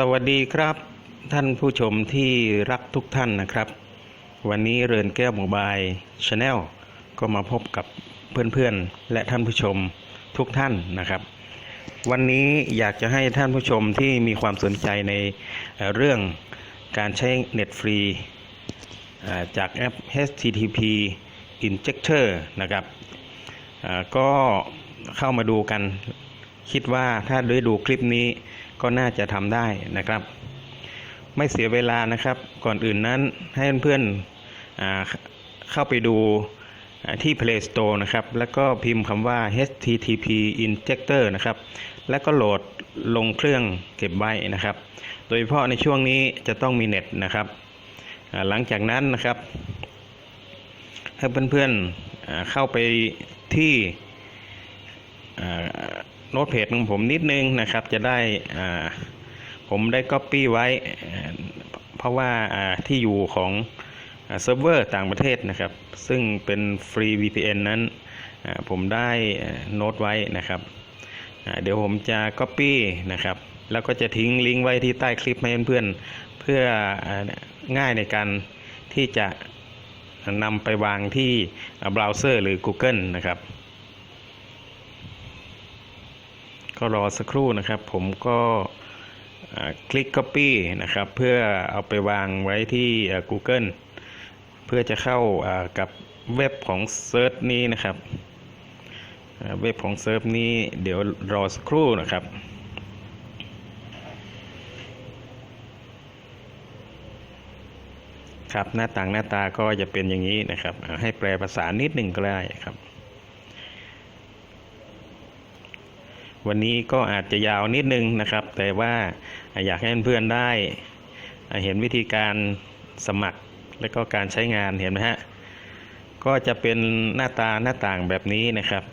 สวัสดีครับ ท่านผู้ชมที่รักทุกท่านนะครับ วันนี้เรือนแก้วโมบายชาแนลก็มาพบกับเพื่อนๆ และท่านผู้ชมทุกท่านนะครับ วันนี้อยากจะให้ท่านผู้ชมที่มีความสนใจในเรื่องการใช้เน็ตฟรีจากแอป HTTP Injector นะครับก็เข้ามาดูกันคิดว่าถ้าได้ดูคลิปนี้ ก็น่าจะทำได้นะครับ ไม่เสียเวลานะครับ ก่อนอื่นนั้นให้เพื่อนๆเข้าไปดูที่ Play Store นะครับ แล้วก็พิมพ์คำว่า HTTP Injector นะครับ แล้วก็โหลดลงเครื่องเก็บไว้นะครับ โดยเฉพาะในช่วงนี้จะต้องมีเน็ตนะครับ หลังจากนั้นนะครับให้เพื่อนๆเข้าไปที่ โน้ตเพจของผมนิดนึงนะครับ จะได้ผมได้ Copy ไว้อ่าเพราะว่าที่อยู่ของเซิร์ฟเวอร์ต่างประเทศนะครับ ซึ่งเป็นฟรี VPN นั้นผมได้โน้ตไว้นะครับ เดี๋ยวผมจะ Copy นะครับ แล้วก็จะทิ้งลิงก์ไว้ที่ใต้คลิปให้เพื่อนเพื่อง่ายในการที่จะนำไปวางที่เบราว์เซอร์หรือ Google นะครับ ก็รอสักครู่นะครับ ผมก็คลิก Copy นะครับ เพื่อเอาไปวางไว้ที่ Google เพื่อจะเข้ากับเว็บของเซิร์ชนี้นะครับ เว็บของเซิร์ฟนี้เดี๋ยวรอสักครู่นะครับครับหน้าต่างหน้าตาก็จะเป็นอย่างนี้นะครับ ให้แปลภาษานิดหนึ่งก็ได้ครับ วันนี้ก็อาจจะยาวนิดนึงนะครับ แต่ว่าอยากให้เพื่อนๆได้ เห็นวิธีการสมัครและก็การใช้งานเห็นไหมฮะก็จะเป็นหน้าตาหน้าต่างแบบนี้นะครับ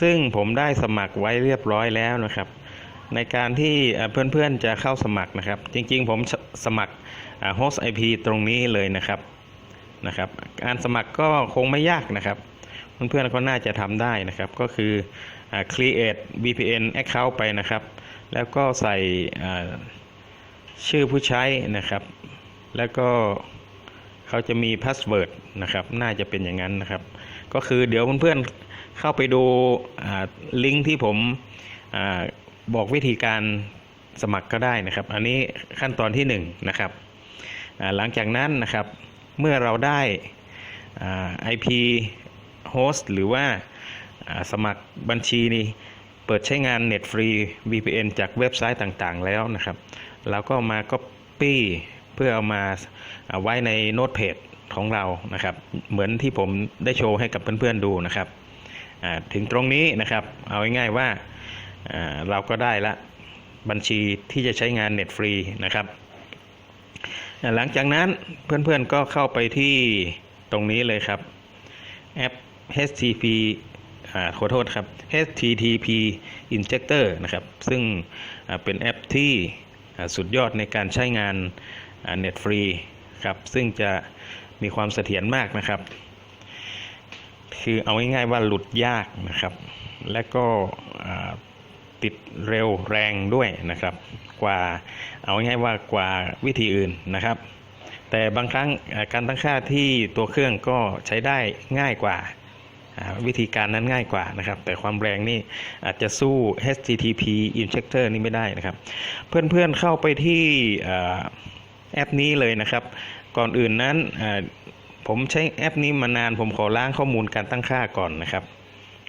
ซึ่งผมได้สมัครไว้เรียบร้อยแล้วนะครับ ในการที่เพื่อนๆจะเข้าสมัครนะครับ จริงๆผมสมัครโฮสต์ IP ตรงนี้เลยนะครับนะครับ การสมัครก็คงไม่ยากนะครับ เพื่อนๆก็น่าจะทำได้นะครับ ก็คือ create VPN account ไปนะครับ แล้วก็ใส่ชื่อผู้ใช้นะครับ แล้วก็เขาจะมีพาสเวิร์ดนะครับ น่าจะเป็นอย่างนั้นนะครับ ก็คือเดี๋ยวเพื่อนๆเข้าไปดูลิงก์ที่ผมอบอกวิธีการสมัครก็ได้นะครับ อันนี้ขั้นตอนที่1นงนะครับหลังจากนั้นนะครับ เมื่อเราได้ IP host หรือว่า สมัครบัญชีนี้เปิดใช้งานเน็ตฟรี VPN จากเว็บไซต์ต่างๆ แล้วนะครับเราก็มา Copy เพื่อเอามาไว้ในโน้ตเพจของเรานะครับ เหมือนที่ผมได้โชว์ให้กับเพื่อนๆดูนะครับ ถึงตรงนี้นะครับ เอาง่ายๆว่าเราก็ได้ละบัญชีที่จะใช้งานเน็ตฟรีนะครับ หลังจากนั้นเพื่อนๆก็เข้าไปที่ตรงนี้เลยครับ แอป HTTP ขอโทษครับ HTTP Injector นะครับ ซึ่งเป็นแอปที่สุดยอดในการใช้งานเน็ตฟรีครับ ซึ่งจะมีความเสถียรมากนะครับ คือเอาง่ายๆว่าหลุดยากนะครับ และก็ติดเร็วแรงด้วยนะครับ กว่าเอาง่ายๆว่ากว่าวิธีอื่นนะครับ แต่บางครั้งการตั้งค่าที่ตัวเครื่องก็ใช้ได้ง่ายกว่า วิธีการนั้นง่ายกว่านะครับ แต่ความแรงนี่อาจจะสู้ HTTP Injector นี่ไม่ได้นะครับ เพื่อนๆเข้าไปที่แอปนี้เลยนะครับ ก่อนอื่นนั้นผมใช้แอปนี้มานานผมขอล้างข้อมูลการตั้งค่าก่อนนะครับ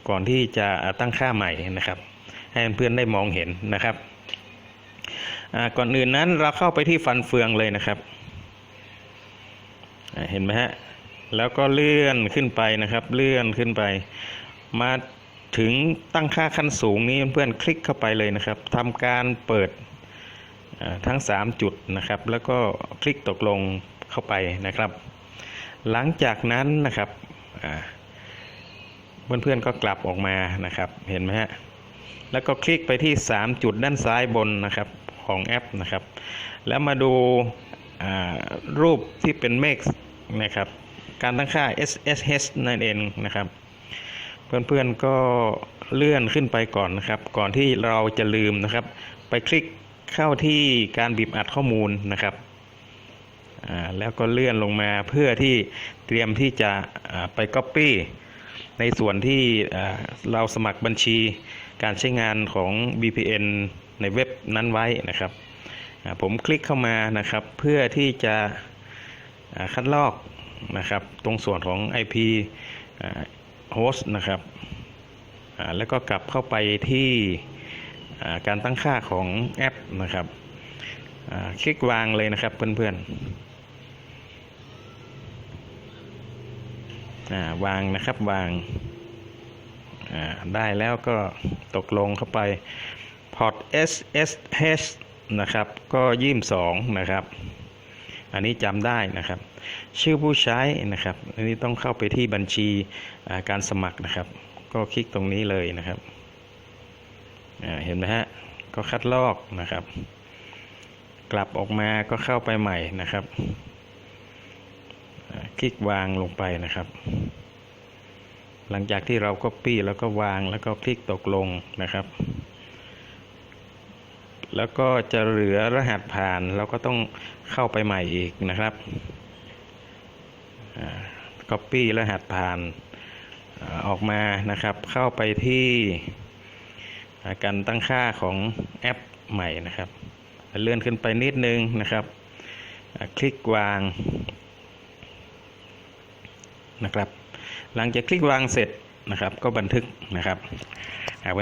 ก่อนที่จะตั้งค่าใหม่นะครับ ให้เพื่อนได้มองเห็นนะครับก่อนอื่นนั้นเราเข้าไปที่ฟันเฟืองเลยนะครับ เห็นไหมฮะ แล้วก็เลื่อนขึ้นไปนะครับ เลื่อนขึ้นไป มาถึงตั้งค่าขั้นสูงนี้เพื่อนคลิกเข้าไปเลยนะครับทำการเปิดทั้ง 3 จุดนะครับ แล้วก็คลิกตกลงเข้าไปนะครับ หลังจากนั้นนะครับอ่าเพื่อนๆก็กลับออกมานะครับเห็นไหมฮะแล้วก็คลิกไปที่ 3 จุดด้านซ้ายบนนะครับของแอปนะครับ แล้วมาดูรูปที่เป็นเมฆนะครับ การตั้งค่า SSH นั่นเองนะครับ เพื่อนๆก็เลื่อนขึ้นไปก่อนนะครับ ก่อนที่เราจะลืมนะครับ ไปคลิกเข้าที่การบีบอัดข้อมูลนะครับแล้วก็เลื่อนลงมาเพื่อที่เตรียมที่จะไป Copy ในส่วนที่เราสมัครบัญชีการใช้งานของ VPN ในเว็บนั้นไว้นะครับ ผมคลิกเข้ามานะครับ เพื่อที่จะคัดลอก นะครับ ตรงส่วนของ IP host นะครับแล้วก็กลับเข้าไปที่การตั้งค่าของแอปนะครับคลิกวางเลยนะครับเพื่อนๆวางนะครับวางได้แล้วก็ตกลงเข้าไปพอร์ต SSH นะครับ ก็ยี่สองนะครับ อันนี้จำได้นะครับ ชื่อผู้ใช้นะครับ อันนี้ต้องเข้าไปที่บัญชีการสมัครนะครับ ก็คลิกตรงนี้เลยนะครับเห็นไหมฮะก็คัดลอกนะครับ กลับออกมาก็เข้าไปใหม่นะครับคลิกวางลงไปนะครับ หลังจากที่เราก็ปี้แล้วก็วางแล้วก็คลิกตกลงนะครับ แล้วก็จะเหลือรหัสผ่านเราก็ต้องเข้าไปใหม่อีกนะครับก๊อปปี้รหัสผ่านออกมานะครับ เข้าไปที่การตั้งค่าของแอปใหม่นะครับ เลื่อนขึ้นไปนิดนึงนะครับ คลิกวางนะครับ หลังจากคลิกวางเสร็จนะครับ ก็บันทึกนะครับ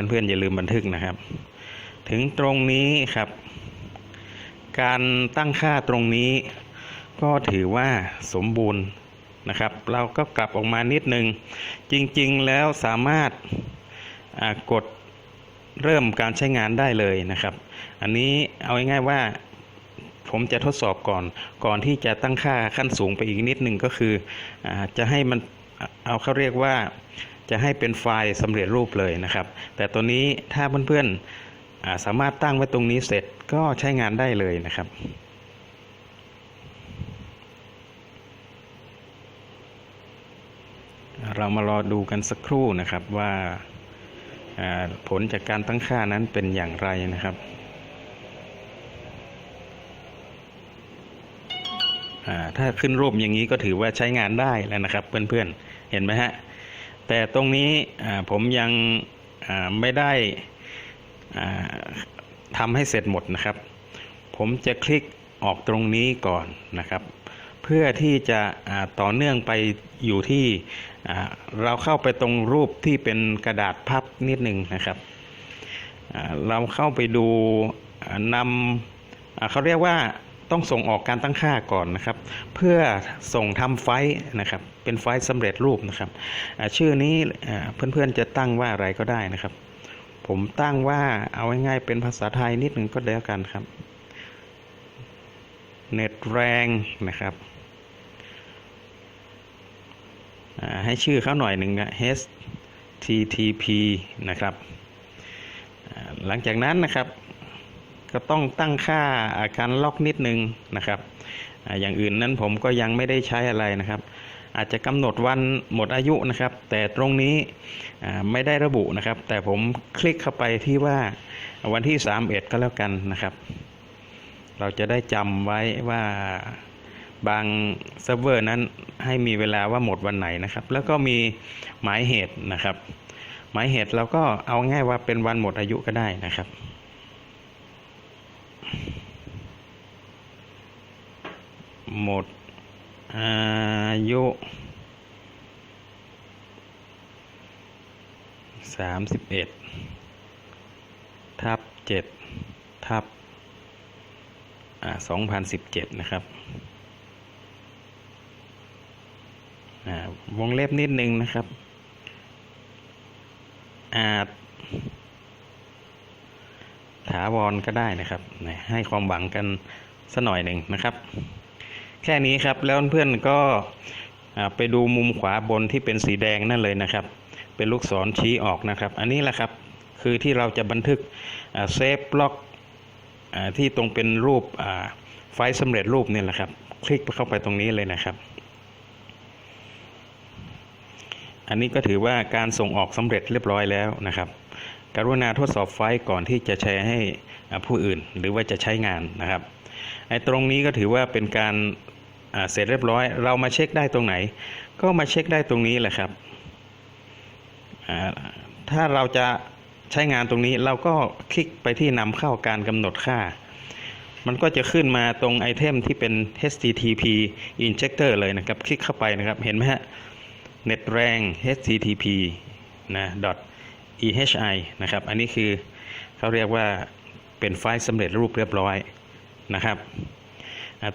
เพื่อนๆอย่าลืมบันทึกนะครับ ถึงตรงนี้ครับ การตั้งค่าตรงนี้ ก็ถือว่าสมบูรณ์นะครับ เราก็กลับออกมานิดนึง จริงๆแล้วสามารถกดเริ่มการใช้งานได้เลยนะครับ อันนี้เอาง่ายๆว่าผมจะทดสอบก่อน ก่อนที่จะตั้งค่าขั้นสูงไปอีกนิดหนึ่งก็คืออจะให้มันเอาเขาเรียกว่าจะให้เป็นไฟล์สำเร็จรูปเลยนะครับ แต่ตัวนี้ถ้าเพื่อนๆ สามารถตั้งไว้ตรงนี้เสร็จก็ใช้งานได้เลยนะครับ เรามารอดูกันสักครู่นะครับว่าผลจากการตั้งค่านั้นเป็นอย่างไรนะครับถ้าขึ้นรูปอย่างนี้ก็ถือว่าใช้งานได้แล้วนะครับ เพื่อนๆเห็นไหมฮะแต่ตรงนี้ผมยังไม่ได้ ทำให้เสร็จหมดนะครับ ผมจะคลิกออกตรงนี้ก่อนนะครับ เพื่อที่จะต่อเนื่องไปอยู่ที่เราเข้าไปตรงรูปที่เป็นกระดาษพับนิดหนึ่งนะครับ เราเข้าไปดูนำเขาเรียกว่าต้องส่งออกการตั้งค่าก่อนนะครับ เพื่อส่งทำไฟล์นะครับ เป็นไฟล์สำเร็จรูปนะครับ ชื่อนี้เพื่อนๆจะตั้งว่าอะไรก็ได้นะครับ ผมตั้งว่าเอาง่ายๆเป็นภาษาไทยนิดหนึ่งก็แล้วกันครับ เน็ตแรงนะครับให้ชื่อเขาหน่อยหนึ่งนะ HTTP นะครับ หลังจากนั้นนะครับ ก็ต้องตั้งค่าอาการล็อกนิดนึงนะครับ อย่างอื่นนั้นผมก็ยังไม่ได้ใช้อะไรนะครับ อาจจะกำหนดวันหมดอายุนะครับ แต่ตรงนี้ไม่ได้ระบุนะครับ แต่ผมคลิกเข้าไปที่ว่าวันที่ 31 ก็แล้วกันนะครับ เราจะได้จำไว้ว่าบางเซิร์ฟเวอร์นั้นให้มีเวลาว่าหมดวันไหนนะครับ แล้วก็มีหมายเหตุนะครับ หมายเหตุเราก็เอาง่ายว่าเป็นวันหมดอายุก็ได้นะครับหมด อายุสามสิบเอ็ดทับเจ็ดทับสองพันสิบเจ็ดนะครับวงเล็บนิดนึงนะครับ อาจ ถาวรก็ได้นะครับ ให้ความหวังกันสักหน่อยหนึ่งนะครับ แค่นี้ครับแล้วเพื่อนก็ไปดูมุมขวาบนที่เป็นสีแดงนั่นเลยนะครับ เป็นลูกศรชี้ออกนะครับ อันนี้แหละครับคือที่เราจะบันทึกเซฟบล็อกที่ตรงเป็นรูปไฟล์สำเร็จรูปเนี่ยแหละครับ คลิกเข้าไปตรงนี้เลยนะครับ อันนี้ก็ถือว่าการส่งออกสำเร็จเรียบร้อยแล้วนะครับ กรุณาทดสอบไฟล์ก่อนที่จะแชร์ให้ผู้อื่น หรือว่าจะใช้งานนะครับ ไอ้ตรงนี้ก็ถือว่าเป็นการเสร็จเรียบร้อย เรามาเช็คได้ตรงไหน ก็มาเช็คได้ตรงนี้แหละครับ ถ้าเราจะใช้งานตรงนี้เราก็คลิกไปที่นำเข้าการกำหนดค่า มันก็จะขึ้นมาตรงไอเทมที่เป็น HTTP injector เลยนะครับ คลิกเข้าไปนะครับ เห็นไหมฮะเน็ตแรง HTTP นะ .ehi นะครับ อันนี้คือเขาเรียกว่าเป็นไฟล์สำเร็จรูปเรียบร้อย นะครับ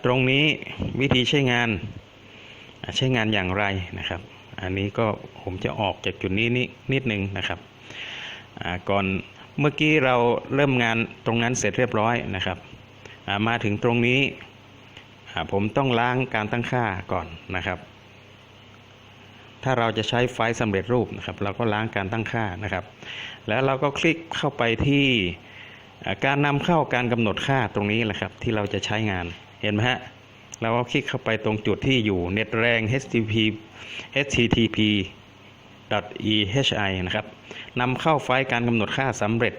ตรงนี้วิธีใช้งานใช้งานอย่างไรนะครับ อันนี้ก็ผมจะออกจากจุดนี้นินิดนึงนะครับก่อนเมื่อกี้เราเริ่มงานตรงนั้นเสร็จเรียบร้อยนะครับมาถึงตรงนี้ผมต้องล้างการตั้งค่าก่อนนะครับ ถ้าเราจะใช้ไฟล์สำเร็จรูปนะครับ เราก็ล้างการตั้งค่านะครับ แล้วเราก็คลิกเข้าไปที่ การนำเข้าการกำหนดค่าตรงนี้แหละครับ ที่เราจะใช้งานเห็นไหมฮะเราก็คลิกเข้าไปตรงจุดที่อยู่เน็ตแรง HTTP HTTP .ehi นะครับนำเข้าไฟล์การกำหนดค่าสำเร็จ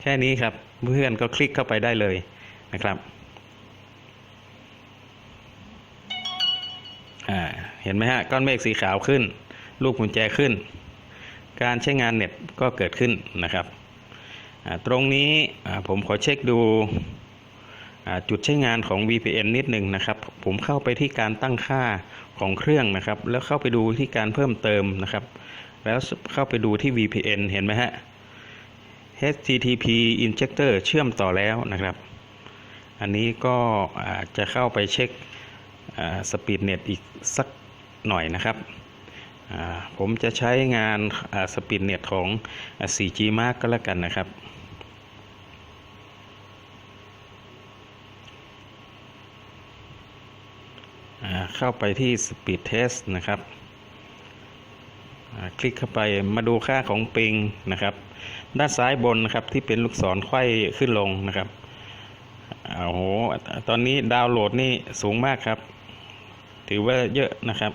แค่นี้ครับ เพื่อนก็คลิกเข้าไปได้เลยนะครับเห็นไหมฮะ ก้อนเมฆสีขาวขึ้นรูปกุญแจขึ้น การใช้งานเน็ตก็เกิดขึ้นนะครับ ตรงนี้ผมขอเช็คดูจุดใช้งานของ VPN นิดหนึ่งนะครับ ผมเข้าไปที่การตั้งค่าของเครื่องนะครับ แล้วเข้าไปดูที่การเพิ่มเติมนะครับ แล้วเข้าไปดูที่ VPN เห็นไหมฮะ HTTP injector เชื่อมต่อแล้วนะครับ อันนี้ก็จะเข้าไปเช็คสปีดเน็ตอีกสักหน่อยนะครับ ผมจะใช้งานสปีดเน็ตของ 4G Mark ก็แล้วกันนะครับ เข้าไปที่ Speed Test นะครับ คลิกเข้าไปมาดูค่าของปิงนะครับ ด้านซ้ายบนนะครับที่เป็นลูกศรไขว้ขึ้นลงนะครับโอ้โห ตอนนี้ดาวน์โหลดนี่สูงมากครับ ถือว่าเยอะนะครับ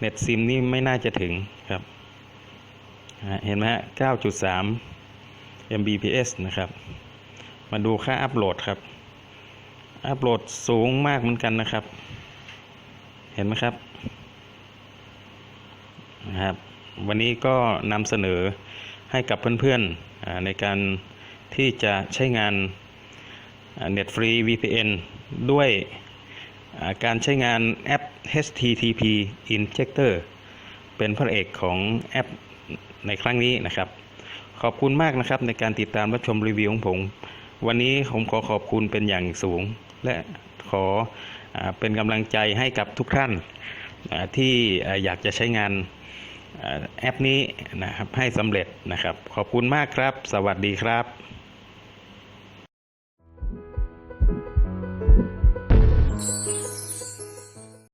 เน็ตซิมนี่ไม่น่าจะถึงครับ เห็นไหมฮะ 9.3 Mbps นะครับ มาดูค่าอัปโหลดครับ อัปโหลดสูงมากเหมือนกันนะครับ เห็นไหมครับนะครับวันนี้ก็นำเสนอให้กับเพื่อนๆในการที่จะใช้งานเน็ตฟรี VPN ด้วยการใช้งานแอป HTTP Injector เป็นพระเอกของแอปในครั้งนี้นะครับ ขอบคุณมากนะครับในการติดตามรับชมรีวิวของผม วันนี้ผมขอขอบคุณเป็นอย่างสูง และขออเป็นกำลังใจให้กับทุกท่านที่อยากจะใช้งานแอปนี้นะครับให้สำเร็จนะครับ ขอบคุณมากครับ สวัสดีครับ